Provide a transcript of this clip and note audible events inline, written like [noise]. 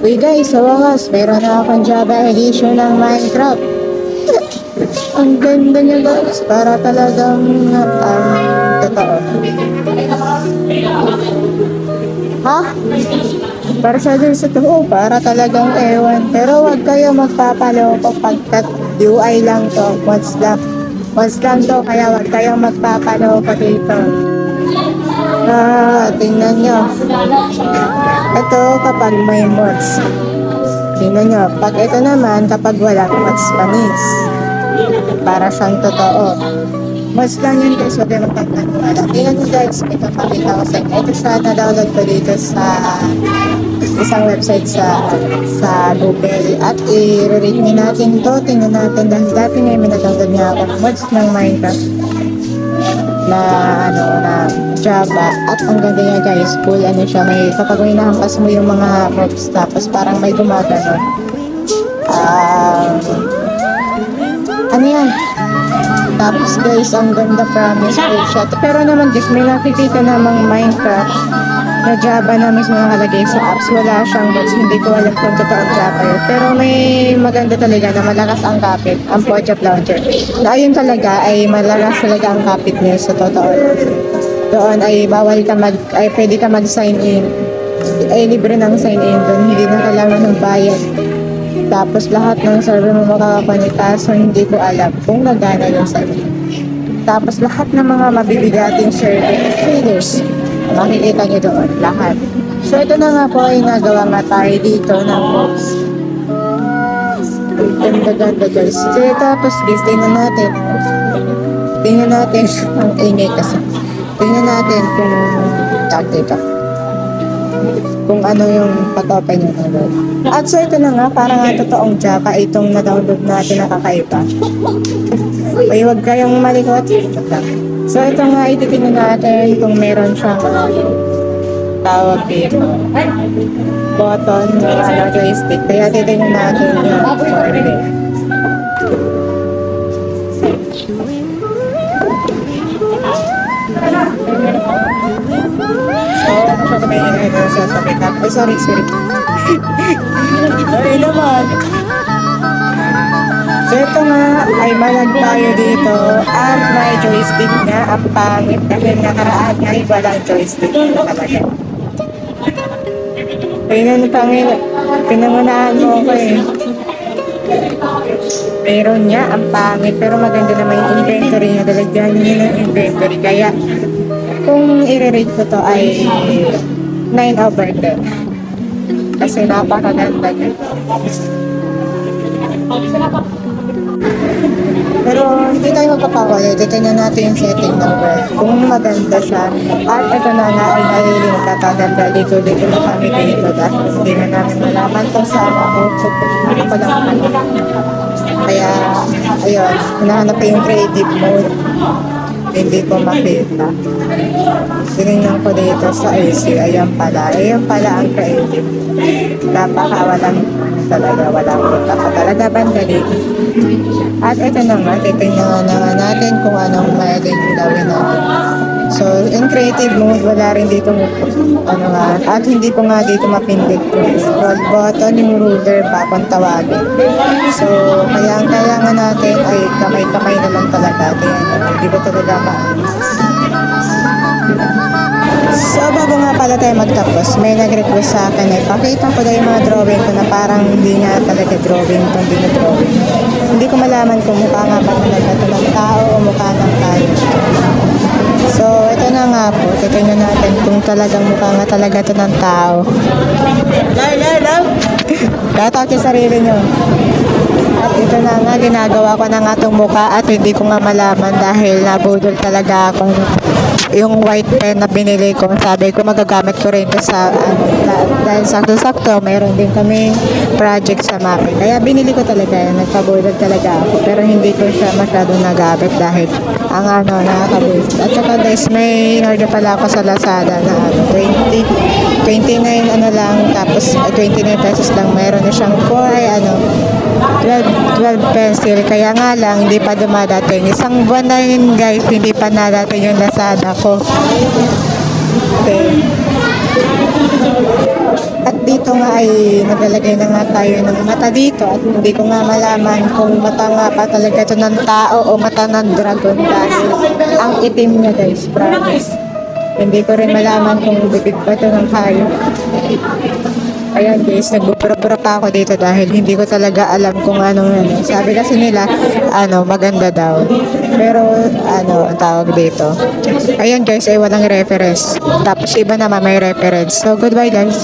Uy guys, sa wakas, meron na akong Java edition ng Minecraft. [laughs] Ang ganda niya guys, para talagang um, totoo. Ha? Para sa din sa totoo, para talagang ewan. Pero wag kayo magpapaloko pagkat UI lang to. Once lang. Once lang to, kaya wag kayong magpapaloko dito. Ah, tingnan nyo. Ito kapag may mods. Tingnan nyo. Pag ito naman, kapag wala mods panis. Para siyang totoo. Mods lang yun guys, wag yung magpapaniwala. Tingnan nyo guys, may kapakita ko. Ito siya, na-download ko dito sa isang website sa sa Google at i-rate natin to. Tingnan natin dahil dati ngayon may na-download niya ako mods ng Minecraft na ano na Java at ang ganda niya guys full ano siya may kapag may nahampas mo yung mga props tapos parang may gumagano. Um, ano yan? Tapos guys ang ganda promise full siya pero naman guys may nakikita namang Minecraft na Java na mismo nakalagay sa apps. Wala siyang bots. Hindi ko alam kung totoo Java yun. Pero may maganda talaga na malakas ang kapit ang Pojap Launcher. Na ayun talaga ay malakas talaga ang kapit niya sa totoo. Doon ay bawal ka mag ay pwede ka mag sign in. Ay libre ng sign in doon. Hindi na kailangan ng bayad. Tapos lahat ng server mo makakapanik kaso hindi ko alam kung gagana yung sign in tapos lahat ng mga mabibigating server traders makikita nyo doon lahat. So ito na nga po ay nagawa nga tayo dito ng box ganda-ganda guys. So tapos guys tingnan natin. Tingnan natin ang ingay kasi. Tingnan natin kung tag dito kung ano yung pag-open nyo na. At so ito na nga, para nga totoong Java itong na-download natin na kakaiba. Ay, huwag kayong malikot. So ito nga, ititingnan natin kung meron siyang ano, tawag dito. Button na ano, joystick. Kaya titingnan natin yung format. So, masyado may inahin sa topic na. Ay, sorry, sorry. [laughs] Sorry naman. Ito nga, ay malag tayo dito at may joystick nga. Ang pangit dahil nakaraan ay walang joystick na talaga. Ayun, pangin. Pinangunahan mo ko eh. Meron niya, ang pangit. Pero maganda naman yung inventory niya. Dalagyan niya ng inventory. Kaya, kung i-rate ko to ay 9 over 10. Kasi napakaganda niya. Pero hindi tayo magpapakuli. Titignan natin yung setting ng world. Kung maganda siya. At ito na nga ay nalilin kakaganda dito. Dito na kami dito. Dahil hindi na namin malaman kung saan ako. Ano pa lang ano. Kaya, ayun. Hinahanap ko yung creative mode. Hindi ko makita. Tinignan ko dito sa AC. Ayan pala. Ayan pala ang creative. Napakawalang ano talaga. Walang utak ko talaga banda dito. At ito na nga, titingnan na nga natin kung anong pwedeng gawin natin. So, in creative mode, wala rin dito ano nga, at hindi ko nga dito mapindot yung scroll button, yung ruler ba kung tawagin. So, kaya ang kailangan natin ay kamay-kamay na lang talaga. Kaya hindi ko talaga maayos. So, bago nga pala tayo magtapos, may nag-request sa akin eh, pakita ko daw yung mga drawing ko na parang hindi nga talaga drawing, kundi na drawing. Hindi ko malaman kung mukha nga ba talaga ng tao o mukha ng tayo. Na nga po, titignan natin kung talagang mukha nga talaga ito ng tao. Lay, lay, lay! [laughs] Tatak yung sarili nyo. At ito na nga, ginagawa ko na nga itong mukha at hindi ko nga malaman dahil nabudol talaga ako yung white pen na binili ko. Sabi ko magagamit ko rin sa ano, da- dahil sakto-sakto, mayroon din kami project sa mapping. Kaya binili ko talaga yan. Nagpabudol talaga ako. Pero hindi ko siya masyadong nagamit dahil ang ano, nakakabuisit. At saka guys, may order pala ako sa Lazada na ano, 20, 29 ano lang, tapos eh, 29 pesos lang. Meron na siyang 4 ay ano, 12, 12 pencil. Kaya nga lang, hindi pa dumadating. Isang buwan na yun guys, hindi pa nadating yung Lazada ko. Okay. At dito ito nga ay naglalagay na nga tayo ng mata dito at hindi ko nga malaman kung mata nga pa talaga ito ng tao o mata ng dragon dahil ang itim niya guys, promise. Hindi ko rin malaman kung bibig pa ito ng hayop. Ayan guys, nagbubura pa ako dito dahil hindi ko talaga alam kung anong ano. Sabi kasi nila, ano, maganda daw. Pero, ano, ang tawag dito. Ayan guys, ay walang reference. Tapos iba naman may reference. So, goodbye guys.